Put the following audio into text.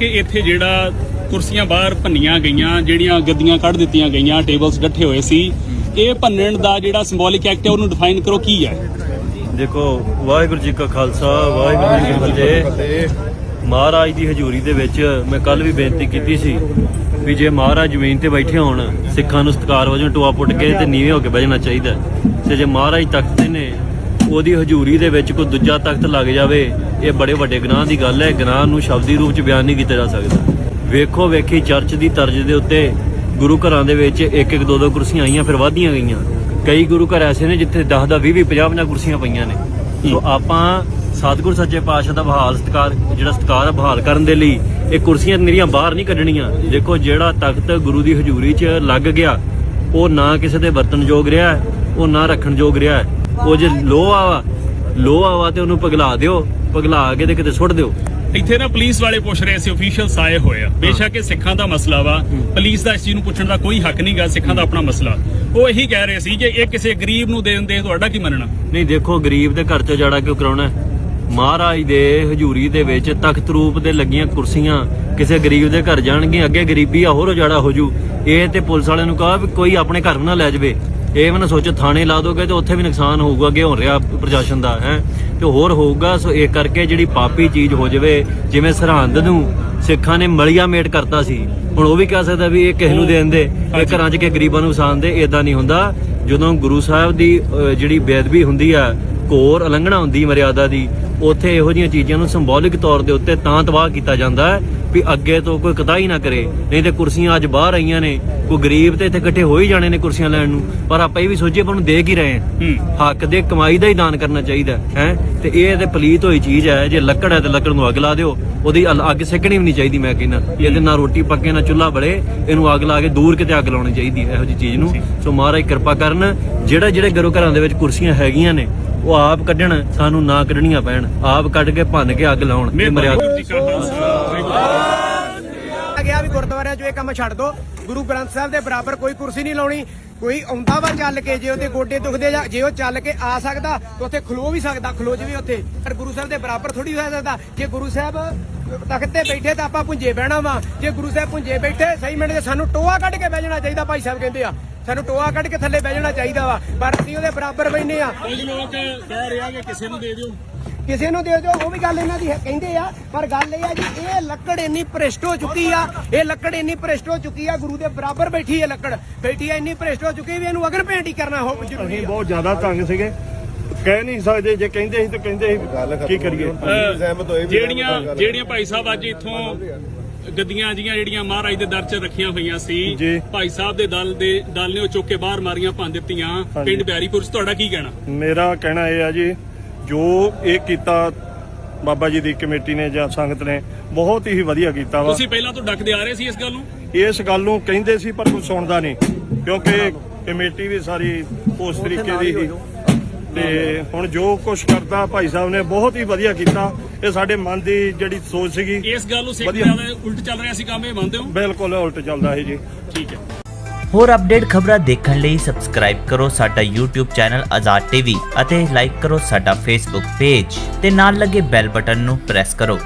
ਕਿ ਇੱਥੇ ਜਿਹੜਾ ਕੁਰਸੀਆਂ ਬਾਹਰ ਭੰਨੀਆਂ ਗਈਆਂ, ਜਿਹੜੀਆਂ ਗੱਦੀਆਂ ਕੱਢ ਦਿੱਤੀਆਂ ਗਈਆਂ ਟੇਬਲਸ ਡੱਠੇ ਹੋਏ ਸੀ, ਇਹ ਭੰਨਣ ਦਾ ਜਿਹੜਾ ਸਿੰਬੋਲਿਕ ਐਕਟ ਹੈ, ਉਹਨੂੰ ਡਿਫਾਈਨ ਕਰੋ ਕੀ ਹੈ? ਦੇਖੋ, ਵਾਹਿਗੁਰੂ ਜੀ ਕਾ ਖਾਲਸਾ, ਵਾਹਿਗੁਰੂ ਜੀ ਕੀ ਫਤਿਹ। ਮਹਾਰਾਜ ਦੀ ਹਜ਼ੂਰੀ ਦੇ ਵਿੱਚ ਮੈਂ ਕੱਲ ਵੀ ਬੇਨਤੀ ਕੀਤੀ ਸੀ ਵੀ ਜੇ ਮਹਾਰਾਜ ਜ਼ਮੀਨ ਤੇ ਬੈਠੇ ਹੋਣ, ਸਿੱਖਾਂ ਨੂੰ ਸਤਿਕਾਰ ਵਜੋਂ ਟੋਆ ਪੁੱਟ ਕੇ ਤੇ ਨੀਵੇਂ ਹੋ ਕੇ ਬਹਿਣਾ ਚਾਹੀਦਾ ਤੇ ਜੇ ਮਹਾਰਾਜ ਤਖਤ ਤੇ ਨੇ ਉਹਦੀ ਹਜ਼ੂਰੀ ਦੇ ਵਿੱਚ ਕੋਈ ਦੂਜਾ ਤਖਤ ਲੱਗ ਜਾਵੇ ਇਹ ਬੜੇ ਵੱਡੇ ਗੁਨਾਹ ਦੀ ਗੱਲ ਹੈ। ਗੁਨਾਹ ਨੂੰ ਸ਼ਬਦੀ ਰੂਪ ਚ ਬਿਆਨ ਨਹੀਂ ਕੀਤਾ ਜਾ ਸਕਦਾ। ਵੇਖੋ ਵੇਖੀ ਚਰਚ ਦੀ ਤਰਜ਼ ਦੇ ਉੱਤੇ ਗੁਰੂ ਘਰਾਂ ਦੇ ਵਿੱਚ ਇੱਕ ਇੱਕ ਦੋ ਦੋ ਕੁਰਸੀਆਂ ਆਈਆਂ ਫਿਰ ਵਾਧੀਆਂ ਗਈਆਂ। ਕਈ ਗੁਰੂ ਘਰ ਐਸੇ ਨੇ ਜਿੱਥੇ 10 10 20 20 50 50 ਕੁਰਸੀਆਂ ਪਈਆਂ ਨੇ। ਸੋ ਆਪਾਂ ਸਤਿਗੁਰ ਸੱਚੇ ਪਾਤਸ਼ਾਹ ਦਾ ਬਹਾਲ ਸਤਿਕਾਰ ਜਿਹੜਾ ਸਤਿਕਾਰ ਬਹਾਲ ਕਰਨ ਦੇ ਲਈ ਇਹ ਕੁਰਸੀਆਂ ਮੇਰੀਆਂ ਬਾਹਰ ਨਹੀਂ ਕੱਢਣੀਆਂ। ਦੇਖੋ ਜਿਹੜਾ ਤਖਤ ਗੁਰੂ ਦੀ ਹਜ਼ੂਰੀ 'ਚ ਲੱਗ ਗਿਆ ਉਹ ਨਾ ਕਿਸੇ ਦੇ ਵਰਤਨ ਯੋਗ ਰਿਹਾ ਉਹ ਨਾ ਰੱਖਣ ਯੋਗ ਰਿਹਾ। ਉਹ ਜੇ ਲੋਹਾ ਵਾ ਲੋਹਾ ਵਾ ਤੇ ਉਹਨੂੰ ਪਗਲਾ ਦਿਓ ਪਗਲਾ ਕੇ ਤੇ ਕਿਤੇ ਸੁੱਟ ਦਿਓ। ਇੱਥੇ ਨਾ ਪੁਲਿਸ ਵਾਲੇ ਪੁੱਛ ਰਹੇ ਸੀ ਅਫੀਸ਼ੀਅਲਸ ਆਏ ਹੋਏ ਆ। ਬੇਸ਼ੱਕ ਇਹ ਸਿੱਖਾਂ ਦਾ ਮਸਲਾ ਵਾ। ਪੁਲਿਸ ਦਾ ਇਸ ਚੀਜ਼ ਨੂੰ ਪੁੱਛਣ ਦਾ ਕੋਈ ਹੱਕ ਨਹੀਂਗਾ ਸਿੱਖਾਂ ਦਾ ਆਪਣਾ ਮਸਲਾ। ਉਹ ਇਹੀ ਕਹਿ ਰਹੇ ਸੀ ਕਿ ਇਹ ਕਿਸੇ ਗਰੀਬ ਨੂੰ ਦੇ ਦਿੰਦੇ ਤੁਹਾਡਾ ਕੀ ਮੰਨਣਾ? ਨਹੀਂ ਦੇਖੋ ਗਰੀਬ ਦੇ ਘਰ 'ਚ ਜਾੜਾ ਕਿਉਂ ਕਰਾਉਣਾ? ਮਹਾਰਾਜ ਦੇ ਹਜ਼ੂਰੀ ਦੇ ਵਿੱਚ ਤਖਤ ਰੂਪ ਦੇ ਲੱਗੀਆਂ ਕੁਰਸੀਆਂ ਕਿਸੇ ਗਰੀਬ ਦੇ ਘਰ ਜਾਣਗੀਆਂ ਅੱਗੇ ਗਰੀਬੀ ਆ ਹੋਰ ਉਜਾੜਾ ਹੋ ਜੂ। ਇਹ ਤੇ ਪੁਲਿਸ ਵਾਲਿਆਂ ਨੂੰ ਕਹਾ ਵੀ ਕੋਈ ਆਪਣੇ ਘਰ ਨਾ ਲੈ ਜਾਵੇ। ਇਹ ਵੀ ਨਾ ਸੋਚੋ ਥਾਣੇ ਲਾ ਦੋਗੇ ਤੇ ਉੱਥੇ ਵੀ ਨੁਕਸਾਨ ਹੋਊਗਾ ਅੱਗੇ ਹੋ ਰਿਹਾ ਪ੍ਰਸ਼ਾਸਨ ਦਾ ਹੈ। ਤੇ ਹੋਰ ਹੋਊਗਾ ਸੋ ਇਹ ਕਰਕੇ ਜਿਹੜੀ ਪਾਪੀ ਚੀਜ਼ ਹੋ ਜਾਵੇ ਜਿਵੇਂ ਸਰਹੰਦ ਨੂੰ ਸਿੱਖਾਂ ਨੇ ਮਲੀਆ ਮੇਟ ਕਰਤਾ ਸੀ ਹੁਣ ਉਹ ਵੀ ਕਹਿ ਸਕਦਾ ਵੀ ਇਹ ਕਿਸ ਨੂੰ ਦੇ ਦਿੰਦੇ ਇਹ ਘਰਾਂ 'ਚ ਕਿ ਗਰੀਬਾਂ ਨੂੰ ਵਸਾਉਣ ਦੇ ਇਦਾਂ ਨਹੀਂ ਹੁੰਦਾ। ਜਦੋਂ ਗੁਰੂ ਸਾਹਿਬ ਦੀ ਜਿਹੜੀ ਬੇਅਦਬੀ ਹੁੰਦੀ ਆ ਘੋਰ ਉਲੰਘਣਾ ਹੁੰਦੀ ਮਰਿਆਦਾ ਦੀ ਉੱਥੇ ਇਹੋ ਜਿਹੀਆਂ ਚੀਜ਼ਾਂ ਨੂੰ ਸਿੰਬੋਲਿਕ ਤੌਰ ਦੇ ਉੱਤੇ ਤਾਂ ਤਬਾਹ ਕੀਤਾ ਜਾਂਦਾ ਹੈ ਵੀ ਅੱਗੇ ਤੋਂ ਕੋਈ ਕਤਾਈ ਨਾ ਕਰੇ। ਨਹੀਂ ਤੇ ਕੁਰਸੀਆਂ ਅੱਜ ਬਾਹਰ ਆਈਆਂ ਨੇ। ਕੋਈ ਗਰੀਬ ਤੇ ਇੱਥੇ ਇਕੱਠੇ ਹੋ ਹੀ ਜਾਣੇ ਨੇ ਕੁਰਸੀਆਂ ਲੈਣ ਨੂੰ। ਪਰ ਆਪਾਂ ਇਹ ਵੀ ਸੋਚੀਏ ਪਰ ਉਹਨੂੰ ਦੇ ਕੀ ਰਹੇ ਹਾਂ। ਹੱਕ ਦੇ ਕਮਾਈ ਦਾ ਹੀ ਦਾਨ ਕਰਨਾ ਚਾਹੀਦਾ ਹੈ ਤੇ ਇਹ ਤੇ ਪਲੀਤ ਹੋਈ ਚੀਜ਼ ਹੈ ਜੇ ਲੱਕੜ ਹੈ ਤੇ ਲੱਕੜ ਨੂੰ ਅੱਗ ਲਾ ਦਿਓ। ਉਹਦੀ ਅੱਗ ਸੇਕਣੀ ਵੀ ਨਹੀਂ ਚਾਹੀਦੀ ਮੈਂ ਕਹਿੰਦਾ। ਇਹਦੇ ਨਾਲ ਰੋਟੀ ਪੱਕੇ ਨਾ ਚੁੱਲ੍ਹਾ ਬੜੇ ਇਹਨੂੰ ਅੱਗ ਲਾ ਕੇ ਦੂਰ ਕਿਤੇ ਅੱਗ ਲਾਉਣੀ ਚਾਹੀਦੀ ਹੈ ਇਹੋ ਜਿਹੀ ਚੀਜ਼ ਨੂੰ। ਸੋ ਮਹਾਰਾਜ ਕਿਰਪਾ ਕਰਨ ਜਿਹੜੇ ਜਿਹੜੇ ਗੁਰੂ ਘਰਾਂ ਦੇ ਵਿੱਚ ਕੁਰਸੀਆਂ ਹੈਗੀਆਂ ਨੇ ਉਹ ਆਪ ਕੱਢਣ ਸਾਨੂੰ ਨਾ ਕੱਢਣੀਆਂ ਪੈਣ। ਆਪ ਕੱਢ ਕੇ ਭੰਨ ਕੇ ਅੱਗ ਲਾਉਣ ਇਹ ਮਰਿਆਦਾ। ਜੀ ਕਾ ਖਾਲਸਾ ਗਿਆ ਵੀ ਗੁਰਦੁਆਰਿਆਂ 'ਚ ਇਹ ਕੰਮ ਛੱਡ ਦੋ। ਗੁਰੂ ਗ੍ਰੰਥ ਸਾਹਿਬ ਦੇ ਬਰਾਬਰ ਕੋਈ ਕੁਰਸੀ ਨਹੀਂ ਲਾਉਣੀ। ਕੋਈ ਆਉਂਦਾ ਵਾ ਚੱਲ ਕੇ ਜੇ ਉਹਦੇ ਗੋਡੇ ਦੁਖਦੇ ਜਾਂ ਜੇ ਉਹ ਚੱਲ ਕੇ ਆ ਸਕਦਾ ਤਾਂ ਉੱਥੇ ਖਲੋ ਵੀ ਸਕਦਾ ਖਲੋ ਜਵੇ ਉੱਥੇ। ਪਰ ਗੁਰੂ ਸਾਹਿਬ ਦੇ ਬਰਾਬਰ ਥੋੜੀ ਹੋ ਸਕਦਾ। ਜੇ ਗੁਰੂ ਸਾਹਿਬ ਤਖਤ ਤੇ ਬੈਠੇ ਤਾਂ ਆਪਾਂ ਪੁੰਜੇ ਬਹਿਣਾ ਵਾ। ਜੇ ਗੁਰੂ ਸਾਹਿਬ ਪੁੰਜੇ ਬੈਠੇ ਸਹੀ ਮਿੰਟ ਦੇ ਸਾਨੂੰ ਟੋਆ ਕੱਢ ਕੇ ਬਹਿ ਜਾਣਾ ਚਾਹੀਦਾ ਭਾਈ ਸਾਹਿਬ ਕਹਿੰਦੇ ਆ। ਸਾਨੂੰ ਟੋਆ ਕੱਢ ਕੇ ਥੱਲੇ ਬਹਿ ਜਾਣਾ ਚਾਹੀਦਾ ਵਾ ਪਰ ਅਸੀਂ ਉਹਦੇ ਬਰਾਬਰ ਬੈਠਨੇ ਆ ਕੁਝ ਲੋਕ ਕਹਿ ਰਹੇ ਆ ਕਿ ਕਿਸੇ ਨੂੰ ਦੇ ਦਿਓ। ਕਿਸੇ ਨੂੰ ਦੇ ਦਿਓ ਉਹ ਵੀ ਗੱਲ ਇਹਨਾਂ ਦੀ ਹੈ- ਕਹਿੰਦੇ ਆ ਪਰ ਗੱਲ ਇਹ ਆ ਜੀ ਇਹ ਲੱਕੜ ਇੰਨੀ ਭ੍ਰਿਸ਼ਟ ਹੋ ਚੁੱਕੀ ਆ ਇਹ ਲੱਕੜ ਇੰਨੀ ਭ੍ਰਿਸ਼ਟ ਹੋ ਚੁੱਕੀ ਆ ਗੁਰੂ ਦੇ ਬਰਾਬਰ ਬੈਠੀ ਹੈ ਲੱਕੜ। ਬੈਠੀ ਆ ਇੰਨੀ ਭ੍ਰਿਸ਼ਟ ਹੋ ਚੁੱਕੀ ਵੀ ਇਹਨੂੰ ਅਗਰ ਭੇਂਟ ਹੀ ਕਰਨਾ ਹੋ ਜ਼ਰੂਰੀ ਅਸੀਂ ਬਹੁਤ ਜ਼ਿਆਦਾ ਤੰਗ ਸੀਗੇ। ਕਹਿ ਨਹੀਂ ਸਕਦੇ ਜੇ ਕਹਿੰਦੇ ਸੀ ਤਾਂ ਕਹਿੰਦੇ ਸੀ ਕੀ ਕਰੀਏ? ਅਹ, ਜਿਹੜੀਆਂ ਜਿਹੜੀਆਂ ਭਾਈ ਸਾਹਿਬ ਅੱਜ ਇੱਥੋਂ ਗੱਦੀਆਂ ਜੀਆਂ ਜਿਹੜੀਆਂ ਮਹਾਰਾਜ ਦੇ ਦਰ 'ਚ ਰੱਖੀਆਂ ਹੋਈਆਂ ਸੀ। ਭਾਈ ਸਾਹਿਬ ਦੇ ਦਲ ਦੇ ਦਲ ਨੇ ਉਹ ਚੁੱਕ ਕੇ ਬਾਹਰ ਮਾਰੀਆਂ ਭੰਨ ਦਿੱਤੀਆਂ। ਪਿੰਡ ਬਿਆਰੀਪੁਰ 'ਚ ਤੁਹਾਡਾ ਕੀ ਕਹਿਣਾ? ਮੇਰਾ ਕਹਿਣਾ ਇਹ ਆ ਜੀ ਜੋ ਇਹ ਕੀਤਾ ਬਾਬਾ ਜੀ ਦੀ ਕਮੇਟੀ ਨੇ ਜਾਂ ਸੰਗਤ ਨੇ ਬਹੁਤ ਹੀ ਵਧੀਆ ਕੀਤਾ ਵਾ। ਤੁਸੀਂ ਪਹਿਲਾਂ ਤੋਂ ਡੱਕਦੇ ਆ ਰਹੇ ਸੀ ਇਸ ਗੱਲ ਨੂੰ? ਇਸ ਗੱਲ ਨੂੰ ਕਹਿੰਦੇ ਸੀ ਪਰ ਕੋਈ ਸੁਣਦਾ ਨਹੀਂ ਕਿਉਂਕਿ ਕਮੇਟੀ ਵੀ ਸਾਰੀ ਉਸ ਤਰੀਕੇ ਦੀ ਸੀ ਤੇ ਹੁਣ ਜੋ ਕੁਝ ਕਰਦਾ ਭਾਈ ਸਾਹਿਬ ਨੇ ਬਹੁਤ ਹੀ ਵਧੀਆ ਕੀਤਾ। ਇਹ ਸਾਡੇ ਮਨ ਦੀ ਜਿਹੜੀ ਸੋਚ ਸੀਗੀ ਇਸ ਗੱਲ ਨੂੰ ਸਿੱਖ। ਜ਼ਿਆਦਾ ਉਲਟ ਚੱਲ ਰਿਹਾ ਸੀ ਕੰਮ ਇਹ ਮੰਨਦੇ ਹੋ? ਬਿਲਕੁਲ ਉਲਟ ਚੱਲਦਾ ਹੈ ਜੀ। ਠੀਕ ਹੈ। ਹੋਰ ਅਪਡੇਟ ਖਬਰਾਂ ਦੇਖਣ ਲਈ ਸਬਸਕ੍ਰਾਈਬ ਕਰੋ ਸਾਡਾ YouTube ਚੈਨਲ ਆਜ਼ਾਦ ਟੀਵੀ ਅਤੇ ਲਾਈਕ ਕਰੋ ਸਾਡਾ Facebook ਪੇਜ ਤੇ ਨਾਲ ਲੱਗੇ ਬੈਲ ਬਟਨ ਨੂੰ ਪ੍ਰੈਸ ਕਰੋ।